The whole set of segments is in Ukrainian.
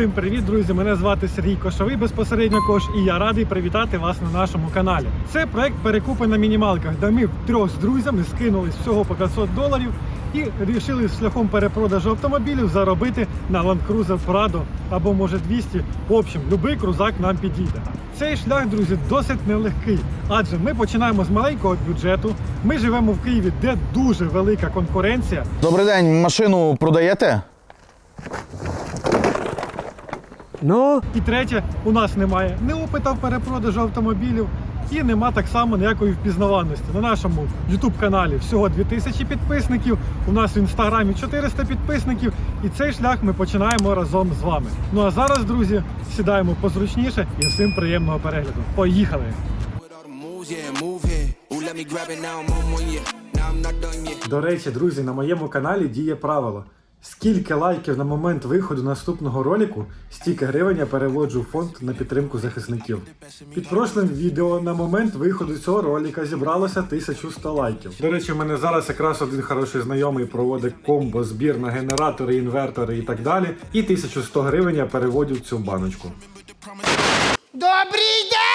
Усім привіт, друзі! Мене звати Сергій Кошовий, безпосередньо Кош, і я радий привітати вас на нашому каналі. Це проект перекупи на мінімалках, де ми трьох з друзями скинулись всього по 500 доларів і вирішили шляхом перепродажу автомобілів заробити на Land Cruiser Prado або може 200. В общем, будь-який крузак нам підійде. Цей шлях, друзі, досить нелегкий, адже ми починаємо з маленького бюджету. Ми живемо в Києві, де дуже велика конкуренція. Добрий день, машину продаєте? Ну і третє, у нас немає ні опита в перепродажу автомобілів, і нема так само ніякої впізнаваності. На нашому youtube каналі всього 2000 підписників. У нас в інстаграмі 400 підписників, і цей шлях ми починаємо разом з вами. Ну а зараз, друзі, сідаємо позручніше і всім приємного перегляду. Поїхали! До речі, друзі, на моєму каналі діє правило. Скільки лайків на момент виходу наступного ролику, стільки гривень я переводжу в фонд на підтримку захисників. Під прошлим відео на момент виходу цього ролика зібралося 1100 лайків. До речі, у мене зараз якраз один хороший знайомий проводить комбо, збір на генератори, інвертори і так далі. І 1100 гривень я переводю в цю баночку. Добрий день!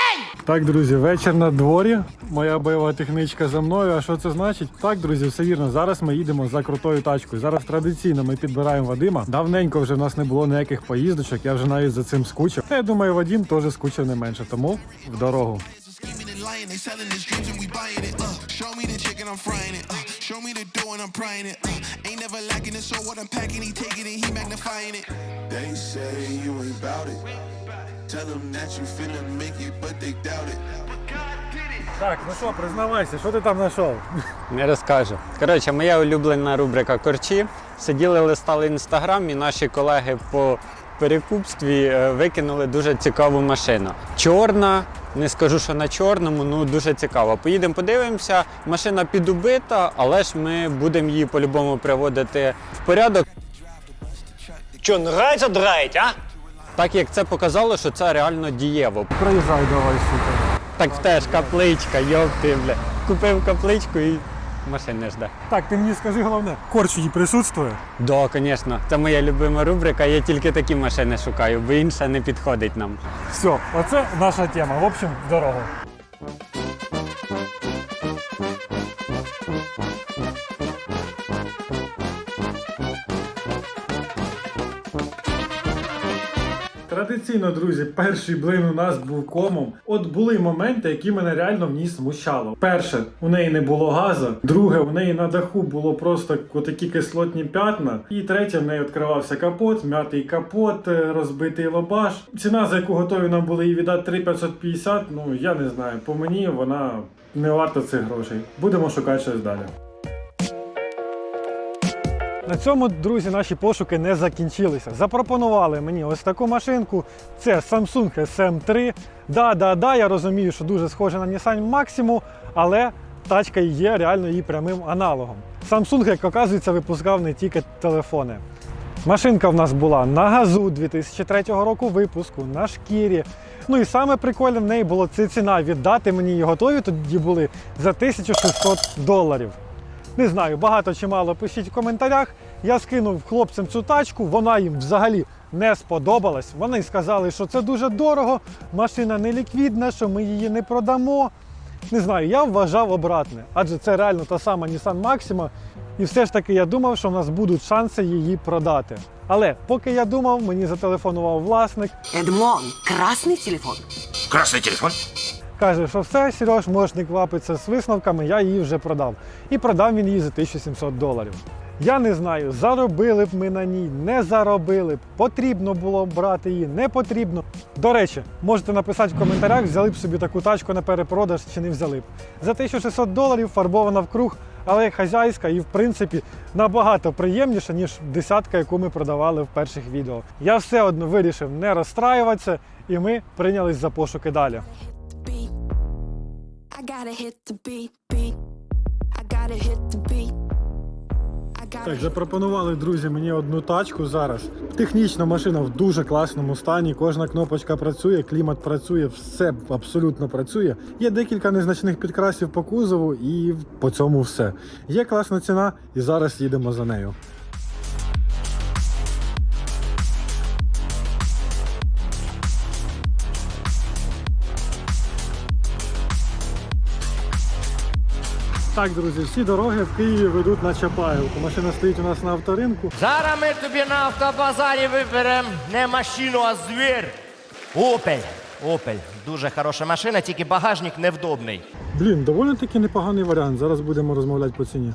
Так, друзі, вечір на дворі. Моя бойова технічка за мною. А що це значить? Так, друзі, все вірно. Зараз ми їдемо за крутою тачкою. Зараз традиційно ми підбираємо Вадима. Давненько вже в нас не було ніяких поїздочок. Я вже навіть за цим скучив. Та я думаю, Вадим теж скучив не менше. Тому в дорогу. Uh, show me the. Uh, dough and I'm prying it. Uh, ain't never lacking it, so what I'm packing, he taking it, he magnifying it. They say you ain't bout it. Tell them that you finna make it, but they doubt it. Так, ну що, признавайся, що ти там знайшов? Не розкажу. Коротше, моя улюблена рубрика Корчі. Сиділи, листали інстаграм, і наші колеги по перекупстві е, викинули дуже цікаву машину. Чорна, не скажу, що на чорному, ну дуже цікаво. Поїдемо, подивимося. Машина підубита, але ж ми будемо її по-любому приводити в порядок. Що, нравиться драть, а? Так як це показало, що це реально дієво. Приїжджай давай, сука. Так теж капличка, йопти, бля. Купив капличку і машини жде. Так, ти мені скажи головне, корч присутствує? Да, звісно. Це моя любима рубрика. Я тільки такі машини шукаю, бо інша не підходить нам. Все, оце наша тема. В общем, в дорогу. Традиційно, друзі, перший блин у нас був комом. От були моменти, які мене реально в ній смущало. Перше, у неї не було газу. Друге, у неї на даху було просто отакі кислотні п'ятна. І третє, в неї відкривався капот, м'ятий капот, е, розбитий лобаш. Ціна, за яку готові нам були її віддати 3550, ну я не знаю. По мені вона не варта цих грошей. Будемо шукати щось далі. На цьому, друзі, наші пошуки не закінчилися. Запропонували мені ось таку машинку. Це Samsung SM3. Да, да, да, я розумію, що дуже схоже на Nissan Maximo, але тачка є реально її прямим аналогом. Samsung, як оказується, випускав не тільки телефони. Машинка в нас була на газу 2003 року випуску, на шкірі. Ну і саме прикольне в неї було це ціна. Віддати мені її готові тоді були за 1600 доларів. Не знаю, багато чи мало пишіть в коментарях. Я скинув хлопцям цю тачку, вона їм взагалі не сподобалась. Вони сказали, що це дуже дорого, машина не ліквідна, що ми її не продамо. Не знаю, я вважав обратне, адже це реально та сама Nissan Maxima. І все ж таки я думав, що в нас будуть шанси її продати. Але поки я думав, мені зателефонував власник, Эдмон, красный телефон. Красный телефон. каже, що все, Сереж, можеш не квапитися з висновками, я її вже продав. І продав він її за 1700 доларів. Я не знаю, заробили б ми на ній, не заробили б, потрібно було брати її, не потрібно. До речі, можете написати в коментарях, взяли б собі таку тачку на перепродаж чи не взяли б. За 1600 доларів фарбована в круг, але хазяйська і в принципі набагато приємніша, ніж десятка, яку ми продавали в перших відео. Я все одно вирішив не розстраюватися, і ми прийнялись за пошуки далі. Gotta hit the beat, beat. I gotta hit the beat. Так, запропонували друзі мені одну тачку зараз. Технічна машина в дуже класному стані. Кожна кнопочка працює, клімат працює, все абсолютно працює. Є декілька незначних підкрасів по кузову, і по цьому все. Є класна ціна, і зараз їдемо за нею. Так, друзі, всі дороги в Києві ведуть на Чапаївку. Машина стоїть у нас на авторинку. Зараз ми тобі на автобазарі виберемо не машину, а звір. Опель. Опель. Дуже хороша машина, тільки багажник невдобний. Блін, доволі таки непоганий варіант. Зараз будемо розмовляти по ціні.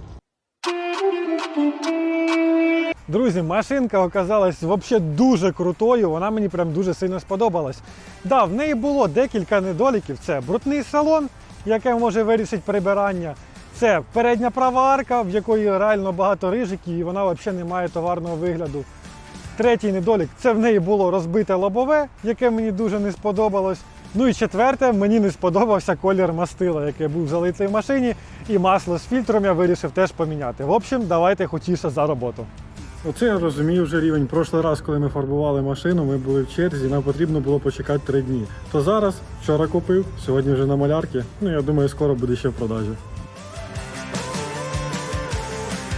Друзі, машинка оказалась взагалі дуже крутою. Вона мені прям дуже сильно сподобалась. Да, в неї було декілька недоліків. Це брудний салон, яке може вирішити прибирання. Це передня права арка, в якої реально багато рижиків, і вона взагалі не має товарного вигляду. Третій недолік це в неї було розбите лобове, яке мені дуже не сподобалось. Ну і четверте, мені не сподобався колір мастила, який був залитий в машині, і масло з фільтром я вирішив теж поміняти. В общем, давайте хотіше за роботу. Оце я розумію вже рівень. Прошлий раз, коли ми фарбували машину, ми були в черзі, нам потрібно було почекати три дні. То зараз, вчора купив, сьогодні вже на малярки. Ну я думаю, скоро буде ще в продажі.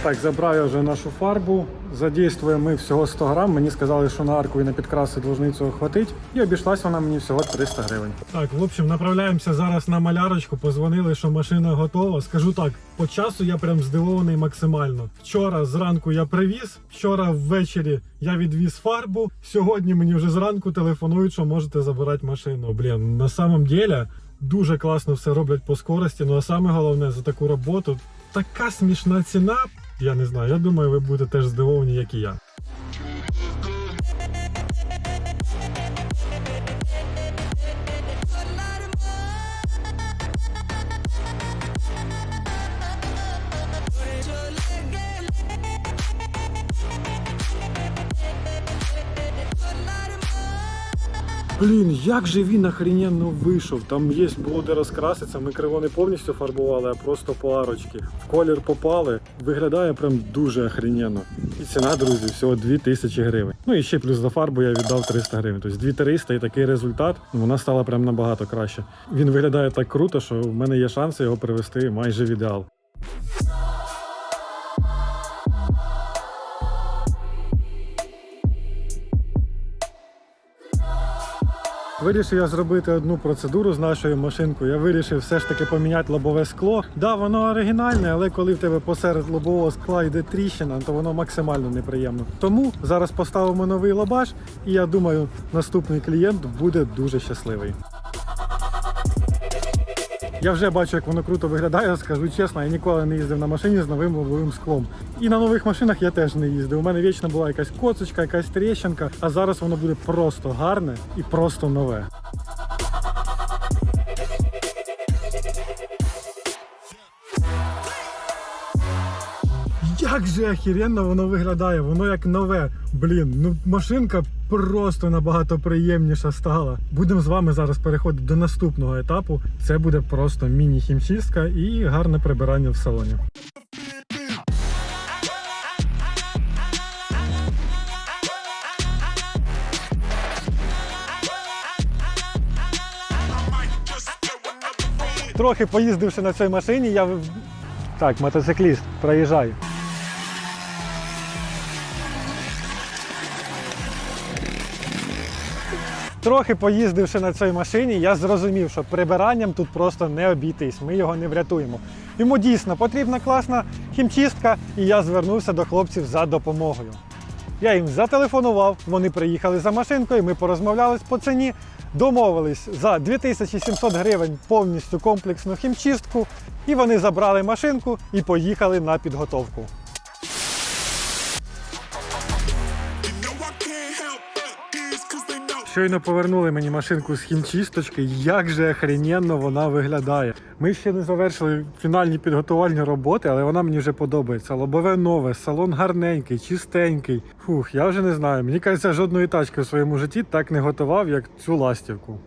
Так, забрав я вже нашу фарбу. Задействуємо ми всього 100 грам. Мені сказали, що на арку і на підкраси должны цього хватить. І обійшлась вона мені всього 300 гривень. Так, в общем, направляємося зараз на малярочку. Позвонили, що машина готова. Скажу так, по часу я прям здивований максимально. Вчора зранку я привіз, вчора ввечері я відвіз фарбу. Сьогодні мені вже зранку телефонують, що можете забирати машину. Блін, на самом деле дуже класно все роблять по скорості. Ну а саме головне за таку роботу така смішна ціна. Я не знаю. Я думаю, ви будете теж здивовані, як і я. Блін, як же він охрененно вийшов. Там є було де розкраситься. Ми криво не повністю фарбували, а просто по арочки. В колір попали. Виглядає прям дуже охрененно. І ціна, друзі, всього 2000 гривень. Ну і ще плюс за фарбу я віддав 300 гривень. Тобто 2300 і такий результат. ну, Вона стала прям набагато краще. Він виглядає так круто, що в мене є шанси його привести майже в ідеал. Вирішив я зробити одну процедуру з нашою машинкою. Я вирішив все ж таки поміняти лобове скло. Да, воно оригінальне, але коли в тебе посеред лобового скла йде тріщина, то воно максимально неприємно. Тому зараз поставимо новий лобаш, і я думаю, наступний клієнт буде дуже щасливий. Я вже бачу, як воно круто виглядає. Скажу чесно, я ніколи не їздив на машині з новим лобовим склом. І на нових машинах я теж не їздив. У мене вічно була якась коцочка, якась тріщинка, а зараз воно буде просто гарне і просто нове. Як же охеренно воно виглядає, воно як нове. Блін, ну машинка просто набагато приємніша стала. Будемо з вами зараз переходити до наступного етапу. Це буде просто міні-хімчистка і гарне прибирання в салоні. Трохи поїздивши на цій машині, я так, мотоцикліст, проїжджаю. Трохи поїздивши на цій машині, я зрозумів, що прибиранням тут просто не обійтись, ми його не врятуємо. Йому дійсно потрібна класна хімчистка, і я звернувся до хлопців за допомогою. Я їм зателефонував, вони приїхали за машинкою, ми порозмовляли по ціні, домовились за 2700 гривень повністю комплексну хімчистку, і вони забрали машинку і поїхали на підготовку. Щойно повернули мені машинку з хімчисточки, як же охрененно вона виглядає. Ми ще не завершили фінальні підготувальні роботи, але вона мені вже подобається. Лобове нове, салон гарненький, чистенький. Фух, я вже не знаю. Мені кажеться, жодної тачки в своєму житті так не готував, як цю ластівку.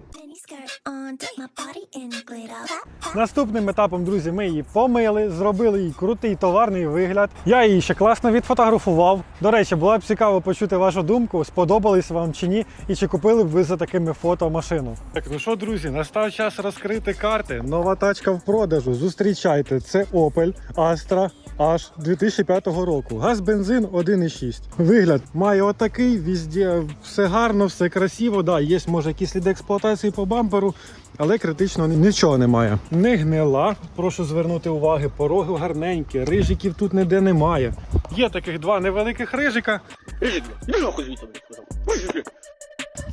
Наступним етапом, друзі, ми її помили, зробили їй крутий товарний вигляд. Я її ще класно відфотографував. До речі, було б цікаво почути вашу думку, сподобались вам чи ні, і чи купили б ви за такими фото машину. Так, ну що, друзі, настав час розкрити карти. Нова тачка в продажу. Зустрічайте, це Opel Astra аж 2005 року. Газ бензин 1,6. Вигляд має отакий, везде все гарно, все красиво. Да, є може якісь сліди експлуатації по бамперу, але критично нічого немає. Не гнила, прошу звернути увагу, пороги гарненькі, рижиків тут ніде немає. Є таких два невеликих рижика.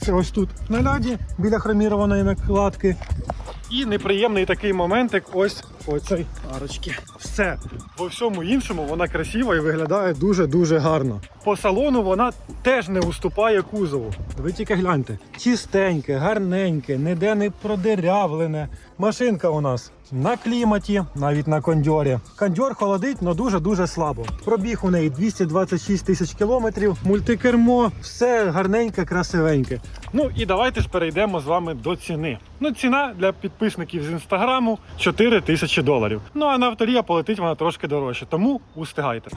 Це ось тут на ляді біля хромірованої накладки. І неприємний такий моментик ось оцей арочки. Все. По всьому іншому вона красива і виглядає дуже-дуже гарно. По салону вона теж не уступає кузову. Ви тільки гляньте. Чистеньке, гарненьке, ніде не продерявлене. Машинка у нас на кліматі, навіть на кондьорі. Кондьор холодить, але дуже-дуже слабо. Пробіг у неї 226 тисяч кілометрів, мультикермо, все гарненьке, красивеньке. Ну і давайте ж перейдемо з вами до ціни. Ну, ціна для підписників з інстаграму 4 тисячі доларів. Ну а на авторія полетить вона трошки дорожче, тому устигайте.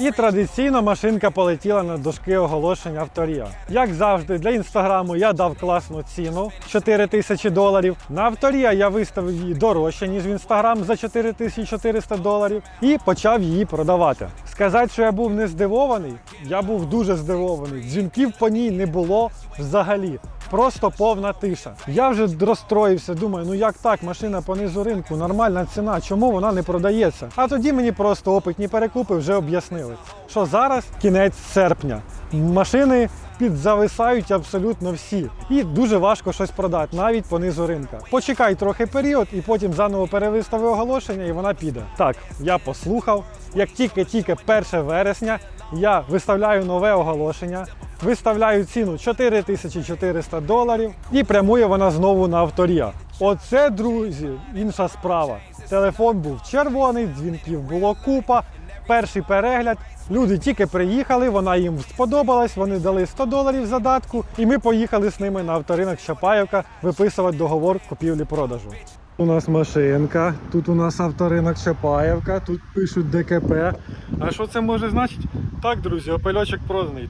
І традиційно машинка полетіла на дошки оголошень авторія. Як завжди, для інстаграму я дав класну ціну 4 тисячі доларів. На авторія я виставив її дорожче, ніж в інстаграм за 4400 доларів, і почав її продавати. Сказати, що я був не здивований, я був дуже здивований. Дзвінків по ній не було взагалі. Просто повна тиша. Я вже розстроївся, думаю, ну як так, машина понизу ринку, нормальна ціна, чому вона не продається? А тоді мені просто опитні перекупи вже об'яснили, що зараз кінець серпня. Машини підзависають абсолютно всі. І дуже важко щось продати, навіть по низу ринка. Почекай трохи період і потім заново перевистави оголошення, і вона піде. Так, я послухав. Як тільки-тільки 1 вересня я виставляю нове оголошення, виставляю ціну 4400 доларів і прямує вона знову на авторія. Оце, друзі, інша справа. Телефон був червоний, дзвінків було купа. Перший перегляд. Люди тільки приїхали, вона їм сподобалась, вони дали 100 доларів задатку, і ми поїхали з ними на авторинок Чапаєвка виписувати договор купівлі-продажу. У нас машинка, тут у нас авторинок Чапаєвка, тут пишуть ДКП. А що це може значити? Так, друзі, опельочок проданий.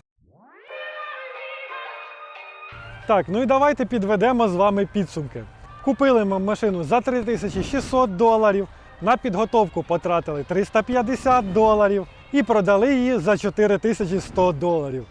Так, ну і давайте підведемо з вами підсумки. Купили ми машину за 3600 доларів, на підготовку потратили 350 доларів і продали її за 4100 доларів.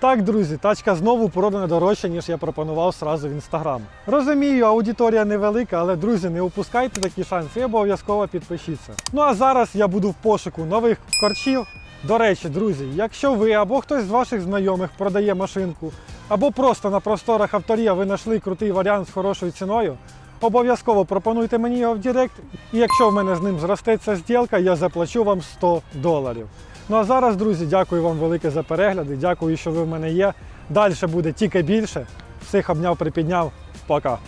Так, друзі, тачка знову продана дорожче, ніж я пропонував сразу в інстаграм. Розумію, аудиторія невелика, але друзі, не упускайте такі шанси і обов'язково підпишіться. Ну а зараз я буду в пошуку нових корчів. До речі, друзі, якщо ви або хтось з ваших знайомих продає машинку, або просто на просторах авторія ви знайшли крутий варіант з хорошою ціною, обов'язково пропонуйте мені його в Директ, і якщо в мене з ним зростеться зділка, я заплачу вам 100 доларів. Ну а зараз, друзі, дякую вам велике за перегляди. Дякую, що ви в мене є. Далі буде тільки більше. Всіх обняв, припідняв. Пока.